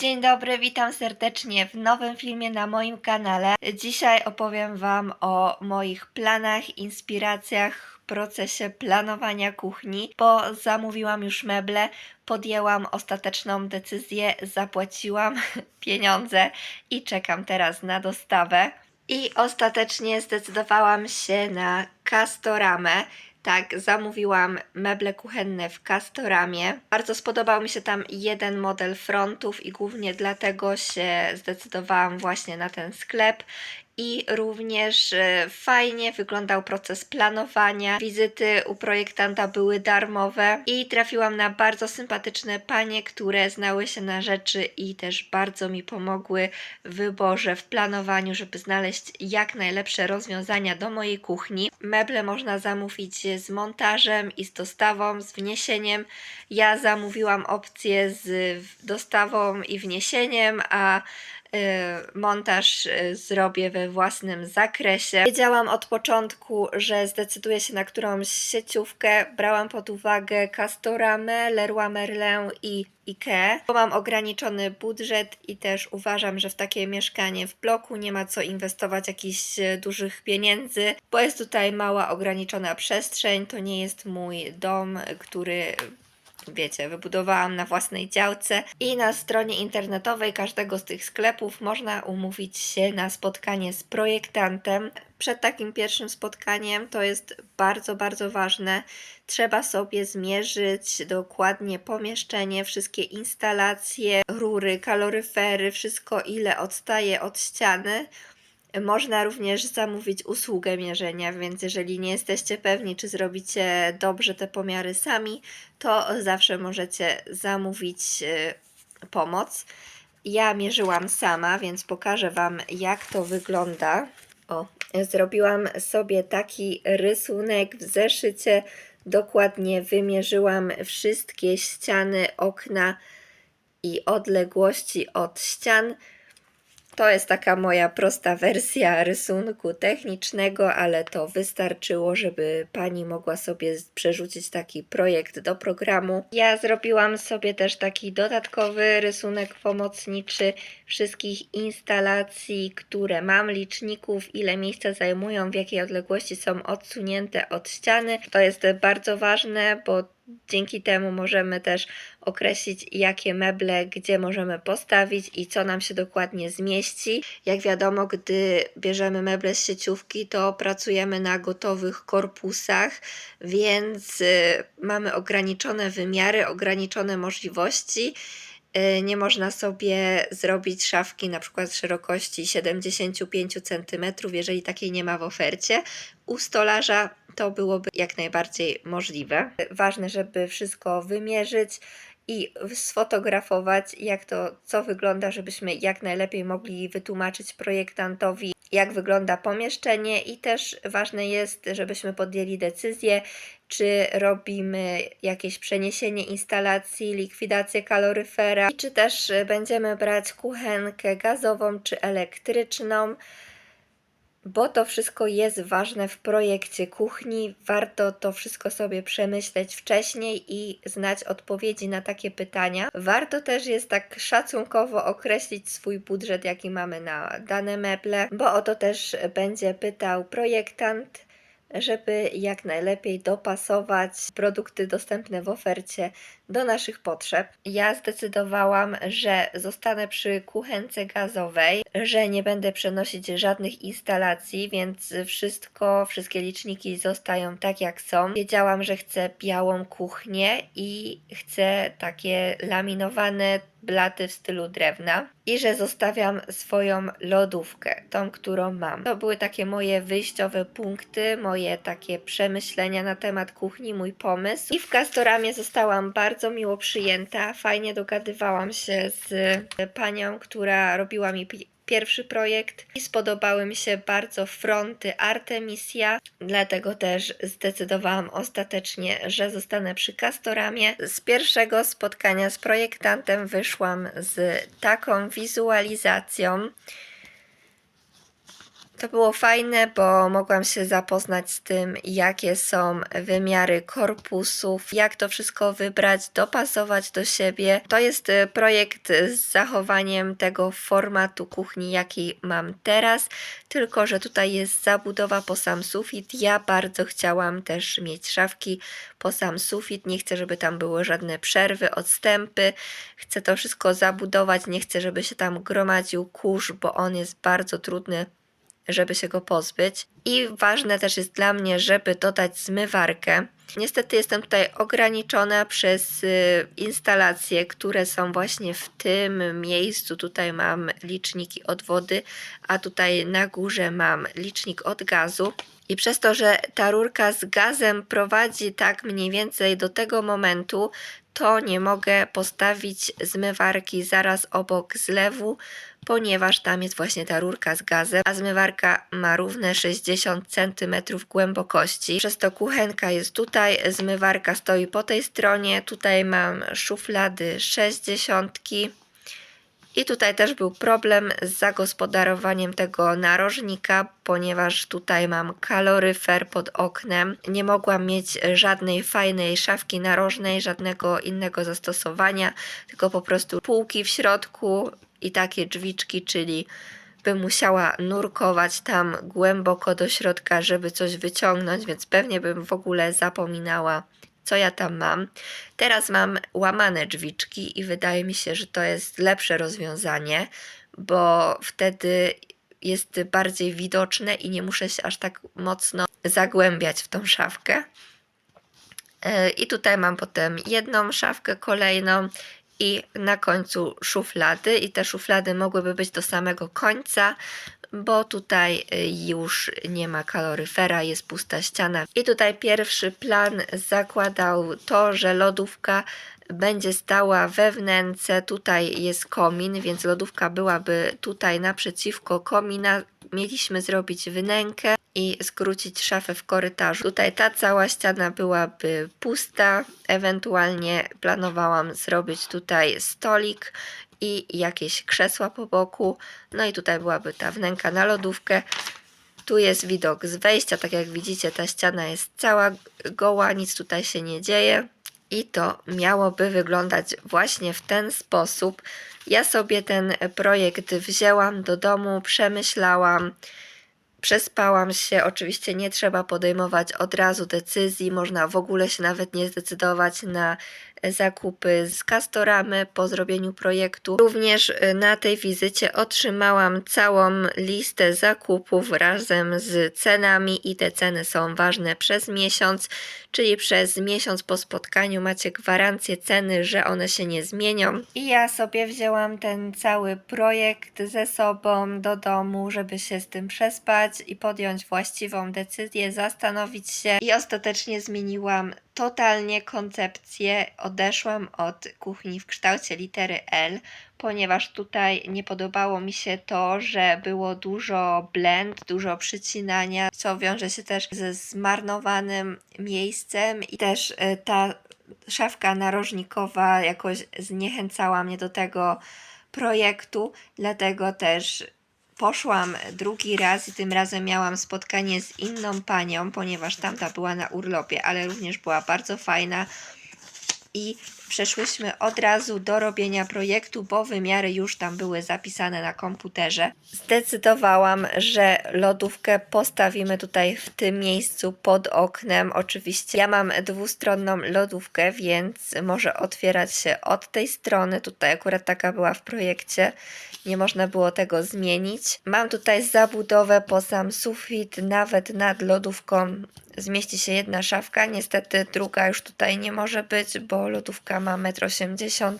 Dzień dobry, witam serdecznie w nowym filmie na moim kanale. Dzisiaj opowiem Wam o moich planach, inspiracjach, procesie planowania kuchni, bo zamówiłam już meble, podjęłam ostateczną decyzję, zapłaciłam pieniądze i czekam teraz na dostawę. I ostatecznie zdecydowałam się na Castoramę. Tak, zamówiłam meble kuchenne w Castoramie. Bardzo spodobał mi się tam jeden model frontów i głównie dlatego się zdecydowałam właśnie na ten sklep. I również e, fajnie wyglądał proces planowania. Wizyty u projektanta były darmowe i trafiłam na bardzo sympatyczne panie, które znały się na rzeczy i też bardzo mi pomogły w wyborze, w planowaniu, żeby znaleźć jak najlepsze rozwiązania do mojej kuchni. Meble można zamówić z montażem i z dostawą, z wniesieniem. Ja zamówiłam opcję z dostawą i wniesieniem, a montaż y, zrobię we własnym zakresie. Wiedziałam od początku, że zdecyduję się na którąś sieciówkę. Brałam pod uwagę Castoramę, Leroy Merlin i IKEA, bo mam ograniczony budżet i też uważam, że w takie mieszkanie w bloku nie ma co inwestować jakichś e, dużych pieniędzy, bo jest tutaj mała, ograniczona przestrzeń. To nie jest mój dom, który wiecie, wybudowałam na własnej działce i na stronie internetowej każdego z tych sklepów można umówić się na spotkanie z projektantem. Przed takim pierwszym spotkaniem to jest bardzo, bardzo ważne. Trzeba sobie zmierzyć dokładnie pomieszczenie, wszystkie instalacje, rury, kaloryfery, wszystko ile odstaje od ściany. Można również zamówić usługę mierzenia, więc jeżeli nie jesteście pewni, czy zrobicie dobrze te pomiary sami, to zawsze możecie zamówić e, pomoc. Ja mierzyłam sama, więc pokażę Wam, jak to wygląda. O, zrobiłam sobie taki rysunek w zeszycie. Dokładnie wymierzyłam wszystkie ściany, okna i odległości od ścian. To jest taka moja prosta wersja rysunku technicznego, ale to wystarczyło, żeby pani mogła sobie przerzucić taki projekt do programu. Ja zrobiłam sobie też taki dodatkowy rysunek pomocniczy wszystkich instalacji, które mam, liczników, ile miejsca zajmują, w jakiej odległości są odsunięte od ściany. To jest bardzo ważne, bo Dzięki temu możemy też określić, jakie meble, gdzie możemy postawić i co nam się dokładnie zmieści. Jak wiadomo, gdy bierzemy meble z sieciówki, to pracujemy na gotowych korpusach, więc y, mamy ograniczone wymiary, ograniczone możliwości. Y, Nie można sobie zrobić szafki na przykład szerokości 75 cm, jeżeli takiej nie ma w ofercie. U stolarza to byłoby jak najbardziej możliwe. Ważne, żeby wszystko wymierzyć i sfotografować, jak to, co wygląda, żebyśmy jak najlepiej mogli wytłumaczyć projektantowi, jak wygląda pomieszczenie, i też ważne jest, żebyśmy podjęli decyzję, czy robimy jakieś przeniesienie instalacji, likwidację kaloryfera, czy też będziemy brać kuchenkę gazową czy elektryczną bo to wszystko jest ważne w projekcie kuchni. Warto to wszystko sobie przemyśleć wcześniej i znać odpowiedzi na takie pytania. Warto też jest tak szacunkowo określić swój budżet, jaki mamy na dane meble, bo o to też będzie pytał projektant żeby jak najlepiej dopasować produkty dostępne w ofercie do naszych potrzeb. Ja zdecydowałam, że zostanę przy kuchence gazowej, że nie będę przenosić żadnych instalacji, więc wszystko, wszystkie liczniki zostają tak jak są. Wiedziałam, że chcę białą kuchnię i chcę takie laminowane blaty w stylu drewna i że zostawiam swoją lodówkę, tą, którą mam. To były takie moje wyjściowe punkty, moje takie przemyślenia na temat kuchni, mój pomysł. I w Castoramie zostałam bardzo miło przyjęta, fajnie dogadywałam się z panią, która robiła mi pi- pierwszy projekt i spodobały mi się bardzo fronty Artemisia, dlatego też zdecydowałam ostatecznie, że zostanę przy Castoramie. Z pierwszego spotkania z projektantem wyszłam z taką wizualizacją. To było fajne, bo mogłam się zapoznać z tym, jakie są wymiary korpusów, jak to wszystko wybrać, dopasować do siebie. To jest y, projekt z zachowaniem tego formatu kuchni, jaki mam teraz, tylko że tutaj jest zabudowa po sam sufit. Ja bardzo chciałam też mieć szafki po sam sufit. Nie chcę, żeby tam były żadne przerwy, odstępy. Chcę to wszystko zabudować. Nie chcę, żeby się tam gromadził kurz, bo on jest bardzo trudny żeby się go pozbyć. I ważne też jest dla mnie, żeby dodać zmywarkę. Niestety jestem tutaj ograniczona przez y, instalacje, które są właśnie w tym miejscu. Tutaj mam liczniki od wody, a tutaj na górze mam licznik od gazu. I przez to, że ta rurka z gazem prowadzi tak mniej więcej do tego momentu, to nie mogę postawić zmywarki zaraz obok zlewu, ponieważ tam jest właśnie ta rurka z gazem, a zmywarka ma równe 60 cm głębokości. Przez to kuchenka jest tutaj, zmywarka stoi po tej stronie, tutaj mam szuflady 60. I tutaj też był problem z zagospodarowaniem tego narożnika, ponieważ tutaj mam kaloryfer pod oknem. Nie mogłam mieć żadnej fajnej szafki narożnej, żadnego innego zastosowania, tylko po prostu półki w środku i takie drzwiczki, czyli bym musiała nurkować tam głęboko do środka, żeby coś wyciągnąć, więc pewnie bym w ogóle zapominała, co ja tam mam. Teraz mam łamane drzwiczki i wydaje mi się, że to jest lepsze rozwiązanie, bo wtedy jest bardziej widoczne i nie muszę się aż tak mocno zagłębiać w tą szafkę. E, I tutaj mam potem jedną szafkę kolejną i na końcu szuflady i te szuflady mogłyby być do samego końca, bo tutaj y, już nie ma kaloryfera, jest pusta ściana. I tutaj pierwszy plan zakładał to, że lodówka będzie stała we wnęce, tutaj jest komin, więc lodówka byłaby tutaj naprzeciwko komina. Mieliśmy zrobić wnękę i skrócić szafę w korytarzu. Tutaj ta cała ściana byłaby pusta, ewentualnie planowałam zrobić tutaj stolik i jakieś krzesła po boku. No i tutaj byłaby ta wnęka na lodówkę. Tu jest widok z wejścia, tak jak widzicie ta ściana jest cała goła, nic tutaj się nie dzieje. I to miałoby wyglądać właśnie w ten sposób. Ja sobie ten projekt wzięłam do domu, przemyślałam, przespałam się. Oczywiście nie trzeba podejmować od razu decyzji, można w ogóle się nawet nie zdecydować na zakupy z Castoramy po zrobieniu projektu. Również y, na tej wizycie otrzymałam całą listę zakupów razem z cenami i te ceny są ważne przez miesiąc, czyli przez miesiąc po spotkaniu macie gwarancję ceny, że one się nie zmienią. I ja sobie wzięłam ten cały projekt ze sobą do domu, żeby się z tym przespać i podjąć właściwą decyzję, zastanowić się i ostatecznie zmieniłam totalnie koncepcję. Odeszłam od kuchni w kształcie litery L, ponieważ tutaj nie podobało mi się to, że było dużo blend, dużo przycinania, co wiąże się też ze zmarnowanym miejscem i też y, ta szafka narożnikowa jakoś zniechęcała mnie do tego projektu, dlatego też poszłam drugi raz i tym razem miałam spotkanie z inną panią, ponieważ tamta była na urlopie, ale również była bardzo fajna. I przeszłyśmy od razu do robienia projektu, bo wymiary już tam były zapisane na komputerze. Zdecydowałam, że lodówkę postawimy tutaj w tym miejscu pod oknem. Oczywiście ja mam dwustronną lodówkę, więc może otwierać się od tej strony. Tutaj akurat taka była w projekcie nie można było tego zmienić. Mam tutaj zabudowę po sam sufit, nawet nad lodówką zmieści się jedna szafka. Niestety druga już tutaj nie może być, bo lodówka ma 1,80 m,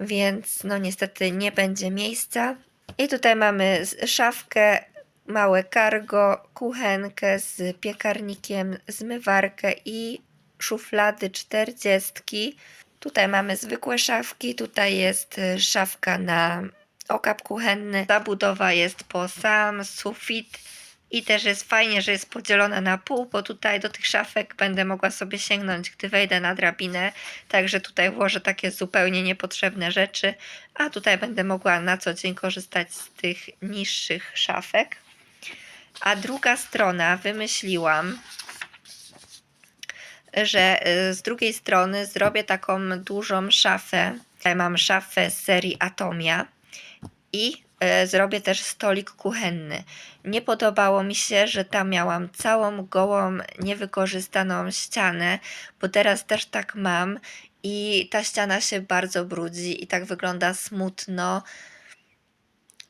więc no niestety nie będzie miejsca. I tutaj mamy szafkę, małe cargo, kuchenkę z piekarnikiem, zmywarkę i szuflady 40. Tutaj mamy zwykłe szafki, tutaj jest szafka na okap kuchenny. Zabudowa jest po sam sufit i też jest fajnie, że jest podzielona na pół, bo tutaj do tych szafek będę mogła sobie sięgnąć, gdy wejdę na drabinę. Także tutaj włożę takie zupełnie niepotrzebne rzeczy, a tutaj będę mogła na co dzień korzystać z tych niższych szafek. A druga strona wymyśliłam, że y, z drugiej strony zrobię taką dużą szafę. Tutaj mam szafę z serii Atomia i zrobię też stolik kuchenny. Nie podobało mi się, że tam miałam całą gołą, niewykorzystaną ścianę, bo teraz też tak mam i ta ściana się bardzo brudzi i tak wygląda smutno.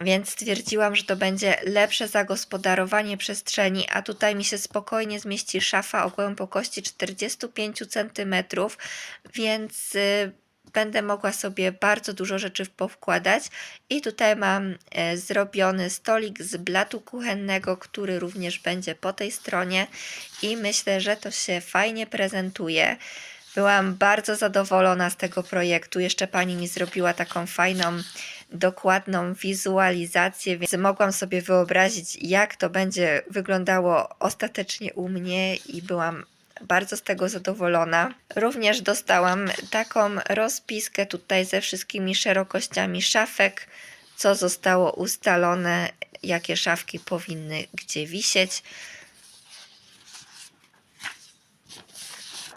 Więc stwierdziłam, że to będzie lepsze zagospodarowanie przestrzeni, a tutaj mi się spokojnie zmieści szafa o głębokości 45 cm, więc y, będę mogła sobie bardzo dużo rzeczy powkładać. I tutaj mam e, zrobiony stolik z blatu kuchennego, który również będzie po tej stronie i myślę, że to się fajnie prezentuje. Byłam bardzo zadowolona z tego projektu. Jeszcze pani mi zrobiła taką fajną, dokładną wizualizację, więc mogłam sobie wyobrazić, jak to będzie wyglądało ostatecznie u mnie i byłam bardzo z tego zadowolona. Również dostałam taką rozpiskę tutaj ze wszystkimi szerokościami szafek, co zostało ustalone, jakie szafki powinny gdzie wisieć.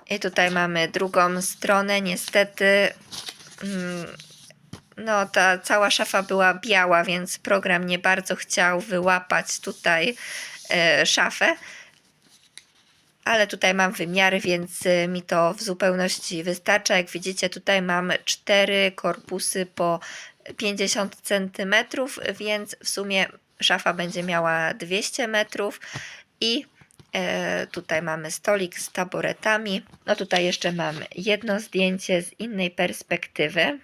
I tutaj mamy drugą stronę. Niestety, mm, no ta cała szafa była biała, więc program nie bardzo chciał wyłapać tutaj e, szafę. Ale tutaj mam wymiary, więc e, mi to w zupełności wystarcza. Jak widzicie, tutaj mam cztery korpusy po 50 cm, więc w sumie szafa będzie miała 200 metrów i E, tutaj mamy stolik z taboretami. No tutaj jeszcze mam jedno zdjęcie z innej perspektywy.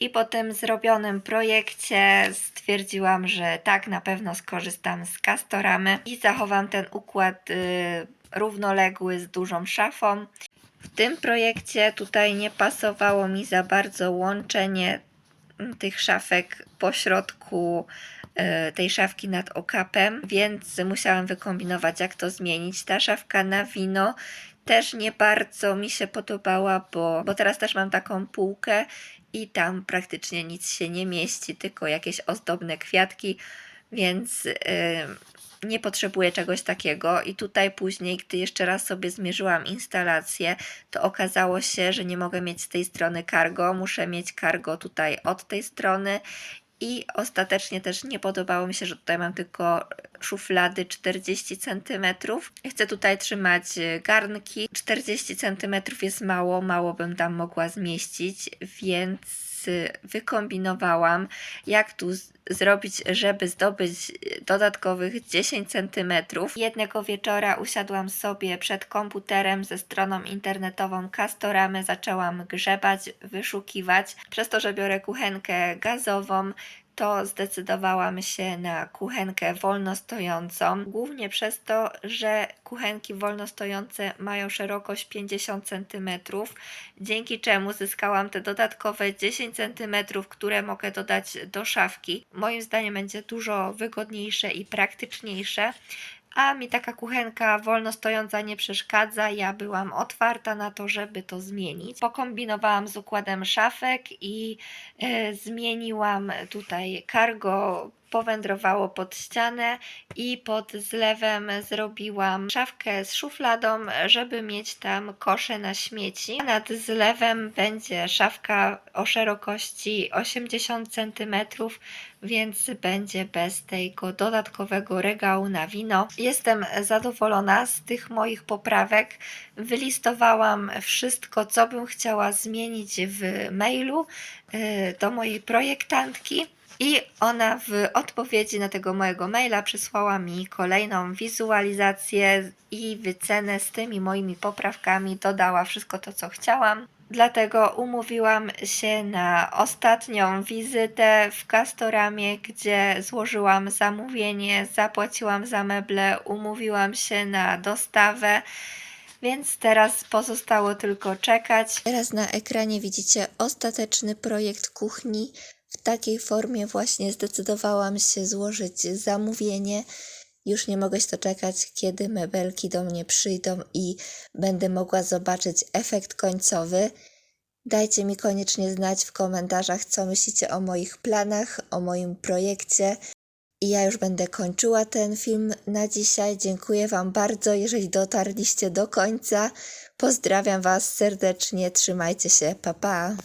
I po tym zrobionym projekcie stwierdziłam, że tak, na pewno skorzystam z kastoramy i zachowam ten układ y, równoległy z dużą szafą. W tym projekcie tutaj nie pasowało mi za bardzo łączenie mm, tych szafek po środku E, tej szafki nad okapem, więc musiałam wykombinować, jak to zmienić. Ta szafka na wino też nie bardzo mi się podobała, bo, bo teraz też mam taką półkę i tam praktycznie nic się nie mieści, tylko jakieś ozdobne kwiatki, więc yy, nie potrzebuję czegoś takiego. I tutaj później, gdy jeszcze raz sobie zmierzyłam instalację, to okazało się, że nie mogę mieć z tej strony cargo, muszę mieć cargo tutaj od tej strony i ostatecznie też nie podobało mi się, że tutaj mam tylko szuflady 40 cm. Chcę tutaj trzymać e, garnki. 40 cm jest mało, mało bym tam mogła zmieścić, więc wykombinowałam, jak tu zrobić, żeby zdobyć dodatkowych 10 cm. Jednego wieczora usiadłam sobie przed komputerem ze stroną internetową Castoramy, zaczęłam grzebać, wyszukiwać. Przez to, że biorę kuchenkę gazową, to zdecydowałam się na kuchenkę wolnostojącą, głównie przez to, że kuchenki wolnostojące mają szerokość 50 cm, dzięki czemu zyskałam te dodatkowe 10 cm, które mogę dodać do szafki. Moim zdaniem będzie dużo wygodniejsze i praktyczniejsze a mi taka kuchenka wolno stojąca nie przeszkadza. Ja byłam otwarta na to, żeby to zmienić. Pokombinowałam z układem szafek i e, zmieniłam tutaj cargo powędrowało pod ścianę i pod zlewem zrobiłam szafkę z szufladą, żeby mieć tam kosze na śmieci. Nad zlewem będzie szafka o szerokości 80 cm, więc będzie bez tego dodatkowego regału na wino. Jestem zadowolona z tych moich poprawek. Wylistowałam wszystko, co bym chciała zmienić w mailu y, do mojej projektantki. I ona w odpowiedzi na tego mojego maila przysłała mi kolejną wizualizację i wycenę z tymi moimi poprawkami. Dodała wszystko to, co chciałam. Dlatego umówiłam się na ostatnią wizytę w Castoramie, gdzie złożyłam zamówienie, zapłaciłam za meble, umówiłam się na dostawę. Więc teraz pozostało tylko czekać. Teraz na ekranie widzicie ostateczny projekt kuchni takiej formie właśnie zdecydowałam się złożyć zamówienie. Już nie mogę się doczekać, kiedy mebelki do mnie przyjdą i będę mogła zobaczyć efekt końcowy. Dajcie mi koniecznie znać w komentarzach, co myślicie o moich planach, o moim projekcie I ja już będę kończyła ten film na dzisiaj. Dziękuję Wam bardzo, jeżeli dotarliście do końca. Pozdrawiam Was serdecznie, trzymajcie się, pa pa!